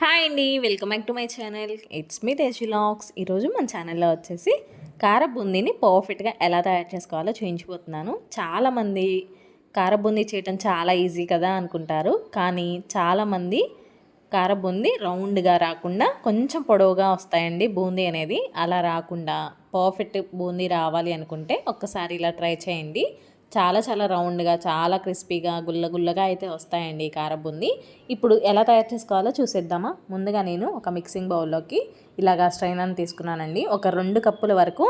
Hi అండి welcome back to my channel. It's me lakhs ఈరోజు మన ఛానల్లో వచ్చేసి కార బూందీని పర్ఫెక్ట్గా ఎలా తయారు చేసుకోవాలో చూపించిపోతున్నాను చాలామంది కార బూందీ చేయటం చాలా ఈజీ కదా అనుకుంటారు. కానీ చాలామంది కార బూందీ రౌండ్గా రాకుండా కొంచెం పొడవుగా వస్తాయండి బూందీ అనేది. అలా రాకుండా పర్ఫెక్ట్ బూందీ రావాలి అనుకుంటే ఒక్కసారి ఇలా ట్రై చేయండి. చాలా చాలా రౌండ్గా చాలా క్రిస్పీగా గుల్ల గుల్లగా అయితే వస్తాయండి ఈ కార బూందీ ఇప్పుడు ఎలా తయారు చేసుకోవాలో చూసేద్దామా? ముందుగా నేను ఒక మిక్సింగ్ బౌల్లోకి ఇలాగా స్ట్రైనర్ని తీసుకున్నానండి. ఒక రెండు కప్పుల వరకు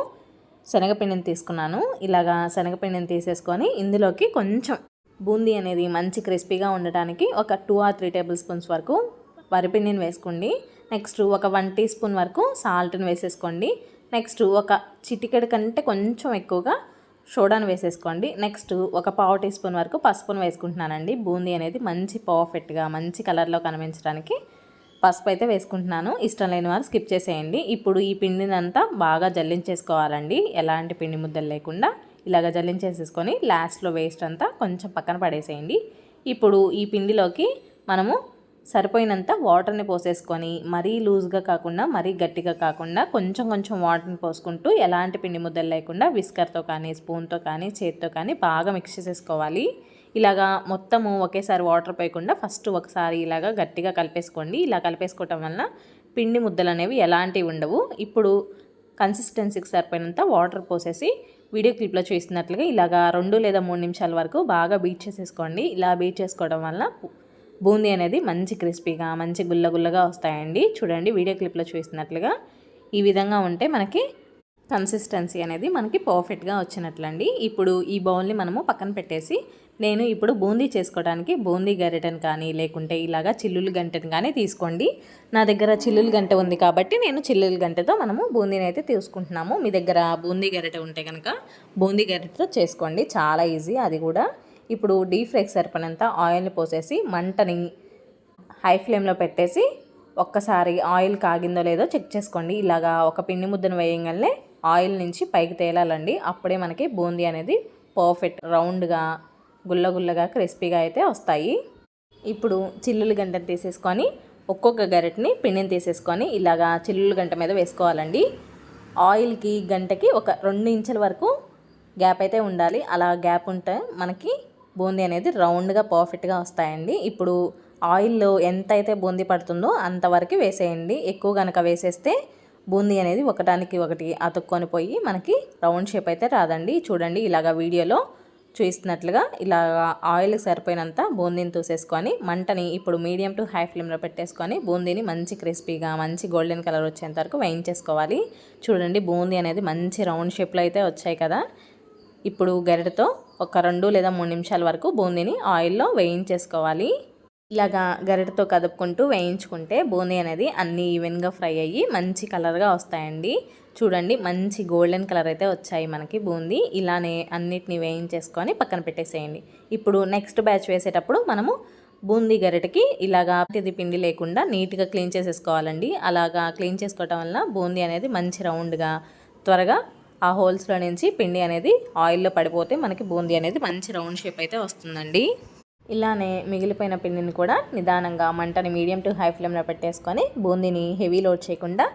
శనగపిండిని తీసుకున్నాను. ఇలాగా శనగపిండిని తీసేసుకొని ఇందులోకి కొంచెం బూందీ అనేది మంచి క్రిస్పీగా ఉండటానికి ఒక two or three tablespoons వరకు వరిపిండిని వేసుకోండి. నెక్స్ట్ ఒక వన్ టీ స్పూన్ వరకు సాల్ట్ని వేసేసుకోండి. నెక్స్ట్ ఒక చిటికెడు కంటే కొంచెం ఎక్కువగా సోడాను వేసేసుకోండి. నెక్స్ట్ ఒక పావు టీ స్పూన్ వరకు పసుపును వేసుకుంటున్నానండి. బూందీ అనేది మంచి పర్ఫెక్ట్గా మంచి కలర్లో కనిపించడానికి పసుపు అయితే వేసుకుంటున్నాను. ఇష్టం లేని వారు స్కిప్ చేసేయండి. ఇప్పుడు ఈ పిండినంతా బాగా జల్లించేసుకోవాలండి. ఎలాంటి పిండి ముద్దలు లేకుండా ఇలాగ జల్లించేసేసుకొని లాస్ట్లో వేస్ట్ అంతా కొంచెం పక్కన పడేసేయండి. ఇప్పుడు ఈ పిండిలోకి మనము సరిపోయినంత వాటర్ని పోసేసుకొని మరీ లూజ్గా కాకుండా మరీ గట్టిగా కాకుండా కొంచెం కొంచెం వాటర్ని పోసుకుంటూ ఎలాంటి పిండి ముద్దలు లేకుండా విస్కర్తో కానీ స్పూన్తో కానీ చేతితో కానీ బాగా మిక్స్ చేసేసుకోవాలి. ఇలాగా మొత్తము ఒకేసారి వాటర్ పోయకుండా ఫస్ట్ ఒకసారి ఇలాగా గట్టిగా కలిపేసుకోండి. ఇలా కలిపేసుకోవటం వలన పిండి ముద్దలు అనేవి ఎలాంటివి ఉండవు. ఇప్పుడు కన్సిస్టెన్సీకి సరిపోయినంత వాటర్ పోసేసి వీడియో క్లిప్లో చూసినట్లుగా ఇలాగా రెండు లేదా మూడు నిమిషాల వరకు బాగా బీట్ చేసేసుకోండి. ఇలా బీట్ చేసుకోవడం వల్ల బూందీ అనేది మంచి క్రిస్పీగా మంచి గుల్లగుల్లగా వస్తాయండి. చూడండి వీడియో క్లిప్లో చూసినట్లుగా ఈ విధంగా ఉంటే మనకి కన్సిస్టెన్సీ అనేది మనకి పర్ఫెక్ట్గా వచ్చినట్లండి. ఇప్పుడు ఈ బౌల్ని మనము పక్కన పెట్టేసి నేను ఇప్పుడు బూందీ చేసుకోవడానికి బూందీ గరిటెను కానీ లేకుంటే ఇలాగా చిల్లులు గంటను కానీ తీసుకోండి. నా దగ్గర చిల్లులు గంట ఉంది కాబట్టి నేను చిల్లులు గంటతో మనము బూందీని అయితే తీసుకుంటున్నాము. మీ దగ్గర బూందీ గరిటె ఉంటే కనుక బూందీ గరిటెతో చేసుకోండి. చాలా ఈజీ అది కూడా. ఇప్పుడు డీప్ ఫ్రైకి సరిపడినంత ఆయిల్ని పోసేసి మంటని హై ఫ్లేమ్లో పెట్టేసి ఒక్కసారి ఆయిల్ కాగిందో లేదో చెక్ చేసుకోండి. ఇలాగా ఒక పిండి ముద్దను వేయగానే ఆయిల్ నుంచి పైకి తేలాలండి. అప్పుడే మనకి బూందీ అనేది పర్ఫెక్ట్ రౌండ్గా గుల్లగుల్లగా క్రిస్పీగా అయితే వస్తాయి. ఇప్పుడు చిల్లులు గంటను తీసేసుకొని ఒక్కొక్క గరిటని పిండిని తీసేసుకొని ఇలాగా చిల్లులు గంట మీద వేసుకోవాలండి. ఆయిల్కి గంటకి ఒక రెండు ఇంచుల వరకు గ్యాప్ అయితే ఉండాలి. అలా గ్యాప్ ఉంటే మనకి బూందీ అనేది రౌండ్గా పర్ఫెక్ట్గా వస్తాయండి. ఇప్పుడు ఆయిల్లో ఎంత అయితే బూందీ పడుతుందో అంతవరకు వేసేయండి. ఎక్కువ కనుక వేసేస్తే బూందీ అనేది ఒకటానికి ఒకటి అతుక్కొని పోయి మనకి రౌండ్ షేప్ అయితే రాదండి. చూడండి ఇలాగ వీడియోలో చూస్తున్నట్లుగా ఇలా ఆయిల్ సరిపోయినంత బూందీని తూసేసుకొని మంటని ఇప్పుడు మీడియం టు హై ఫ్లేమ్లో పెట్టేసుకొని బూందీని మంచి క్రిస్పీగా మంచి గోల్డెన్ కలర్ వచ్చేంత వరకు వేయించేసుకోవాలి. చూడండి బూందీ అనేది మంచి రౌండ్ షేప్లో అయితే వచ్చాయి కదా. ఇప్పుడు గరిటతో ఒక రెండు లేదా మూడు నిమిషాల వరకు బూందీని ఆయిల్లో వేయించేసుకోవాలి. ఇలాగా గరిటతో కదుపుకుంటూ వేయించుకుంటే బూందీ అనేది అన్ని ఈవెన్గా ఫ్రై అయ్యి మంచి కలర్గా వస్తాయండి. చూడండి మంచి గోల్డెన్ కలర్ అయితే వచ్చాయి మనకి బూందీ. ఇలానే అన్నిటిని వేయించేసుకొని పక్కన పెట్టేసేయండి. ఇప్పుడు నెక్స్ట్ బ్యాచ్ వేసేటప్పుడు మనము బూందీ గరిటకి ఇలాగా ఇది పిండి లేకుండా నీట్గా క్లీన్ చేసేసుకోవాలండి. అలాగా క్లీన్ చేసుకోవటం వల్ల బూందీ అనేది మంచి రౌండ్గా త్వరగా ఆ హోల్స్లో నుంచి పిండి అనేది ఆయిల్లో పడిపోతే మనకి బూందీ అనేది మంచి రౌండ్ షేప్ అయితే వస్తుందండి. ఇలానే మిగిలిపోయిన పిండిని కూడా నిదానంగా మంటని మీడియం టు హై ఫ్లేమ్లో పెట్టేసుకొని బూందీని హెవీ లోడ్ చేయకుండా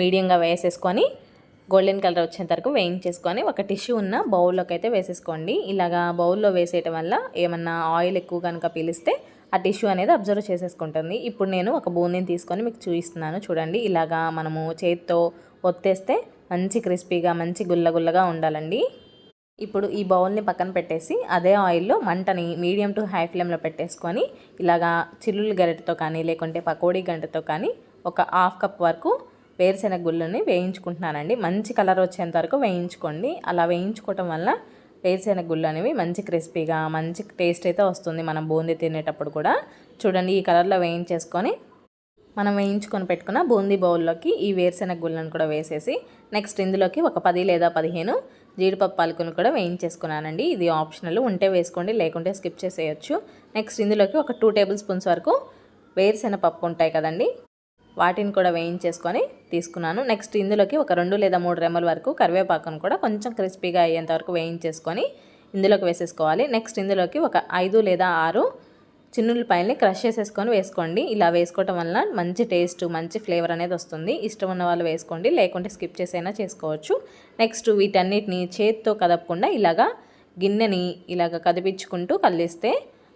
మీడియంగా వేసేసుకొని గోల్డెన్ కలర్ వచ్చేంత వరకు వేయించేసుకొని ఒక టిష్యూ ఉన్న బౌల్లోకి అయితే వేసేసుకోండి. ఇలాగా బౌల్లో వేసేయటం వల్ల ఏమన్నా ఆయిల్ ఎక్కువ కనుక పీలిస్తే ఆ టిష్యూ అనేది అబ్జర్వ్ చేసేసుకుంటుంది. ఇప్పుడు నేను ఒక బూందీని తీసుకొని మీకు చూపిస్తున్నాను చూడండి. ఇలాగా మనము చేతితో ఒత్తేస్తే మంచి క్రిస్పీగా మంచి గుల్లగుల్లగా ఉండాలండి. ఇప్పుడు ఈ బౌల్ని పక్కన పెట్టేసి అదే ఆయిల్లో మంటని మీడియం టు హై ఫ్లేమ్లో పెట్టేసుకొని ఇలాగా చిల్లులు గరిటతో కానీ లేకుంటే పకోడీ గంటతో కానీ ఒక హాఫ్ కప్ వరకు వేరుశెనగ గుళ్ళని వేయించుకుంటున్నానండి. మంచి కలర్ వచ్చేంత వరకు వేయించుకోండి. అలా వేయించుకోవటం వల్ల వేరుశెనగ గుళ్ళు అనేవి మంచి క్రిస్పీగా మంచి టేస్ట్ అయితే వస్తుంది మనం బూందీ తినేటప్పుడు కూడా. చూడండి ఈ కలర్లో వేయించేసుకొని మనం వేయించుకొని పెట్టుకున్న బూందీ బౌల్లోకి ఈ వేరుశెనగ గుళ్ళను కూడా వేసేసి నెక్స్ట్ ఇందులోకి ఒక పది లేదా పదిహేను జీడిపప్పు పాలకుని కూడా వేయించేసుకున్నానండి. ఇది ఆప్షనల్. ఉంటే వేసుకోండి లేకుంటే స్కిప్ చేసేయచ్చు. నెక్స్ట్ ఇందులోకి ఒక టూ టేబుల్ స్పూన్స్ వరకు వేరుశెనగపప్పు ఉంటాయి కదండి వాటిని కూడా వేయించేసుకొని తీసుకున్నాను. నెక్స్ట్ ఇందులోకి ఒక రెండు లేదా మూడు రెమ్మల వరకు కరివేపాకును కూడా కొంచెం క్రిస్పీగా అయ్యేంత వరకు వేయించేసుకొని ఇందులోకి వేసేసుకోవాలి. నెక్స్ట్ ఇందులోకి ఒక ఐదు లేదా ఆరు చిన్నులపాయల్ని క్రష్ చేసేసుకొని వేసుకోండి. ఇలా వేసుకోవటం వల్ల మంచి టేస్ట్ మంచి ఫ్లేవర్ అనేది వస్తుంది. ఇష్టం ఉన్న వాళ్ళు వేసుకోండి లేకుంటే స్కిప్ చేసైనా చేసుకోవచ్చు. నెక్స్ట్ వీటన్నిటిని చేతితో కదపకుండా ఇలాగా గిన్నెని ఇలాగ కదిపించుకుంటూ కలిస్తే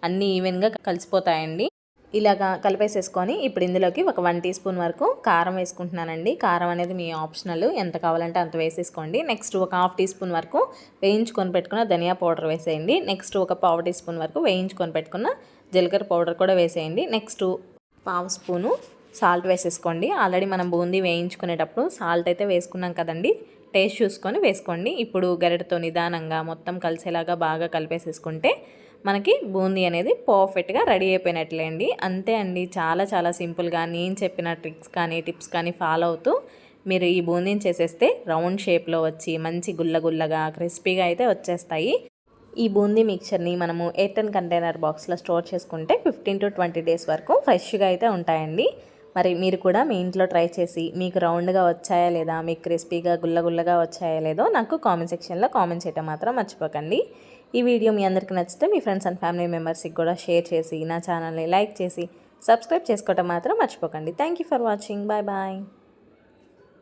అన్నీ ఈవెన్గా కలిసిపోతాయండి. ఇలాగా కలిపేసేసుకొని ఇప్పుడు ఇందులోకి ఒక వన్ టీ స్పూన్ వరకు కారం వేసుకుంటున్నానండి. కారం అనేది మీ ఆప్షనల్. ఎంత కావాలంటే అంత వేసేసుకోండి. నెక్స్ట్ ఒక హాఫ్ టీ స్పూన్ వరకు వేయించుకొని పెట్టుకున్న ధనియా పౌడర్ వేసేయండి. నెక్స్ట్ ఒక పావు టీ స్పూన్ వరకు వేయించుకొని పెట్టుకున్న జీలకర్ర పౌడర్ కూడా వేసేయండి. నెక్స్ట్ పావు స్పూను సాల్ట్ వేసేసుకోండి. ఆల్రెడీ మనం బూందీ వేయించుకునేటప్పుడు సాల్ట్ అయితే వేసుకున్నాం కదండి. టేస్ట్ చూసుకొని వేసుకోండి. ఇప్పుడు గరిటతో నిదానంగా మొత్తం కలిసేలాగా బాగా కలిపేసేసుకుంటే మనకి బూందీ అనేది పర్ఫెక్ట్గా రెడీ అయిపోయినట్లే అండి అంతే అండి. చాలా చాలా సింపుల్గా నేను చెప్పిన ట్రిక్స్ కానీ టిప్స్ కానీ ఫాలో అవుతూ మీరు ఈ బూందీని చేసేస్తే రౌండ్ షేప్లో వచ్చి మంచి గుల్లగుల్లగా క్రిస్పీగా అయితే వచ్చేస్తాయి. ఈ బూందీ మిక్చర్ని మనము ఎయిర్టన్ కంటైనర్ బాక్స్లో స్టోర్ చేసుకుంటే ఫిఫ్టీన్ టు ట్వంటీ డేస్ వరకు ఫ్రెష్గా అయితే ఉంటాయండి. మరి మీరు కూడా మీ ఇంట్లో ట్రై చేసి మీకు రౌండ్గా వచ్చాయా లేదా మీకు క్రిస్పీగా గుల్లగుల్లగా వచ్చాయా లేదో నాకు కామెంట్ సెక్షన్లో కామెంట్ చేయటం మాత్రం మర్చిపోకండి. ఈ వీడియో మీ అందరికీ నచ్చితే మీ ఫ్రెండ్స్ అండ్ ఫ్యామిలీ మెంబర్స్కి కూడా షేర్ చేసి నా ఛానల్ని లైక్ చేసి సబ్స్క్రైబ్ చేసుకోవటం మాత్రం మర్చిపోకండి. Thank you for watching. Bye bye.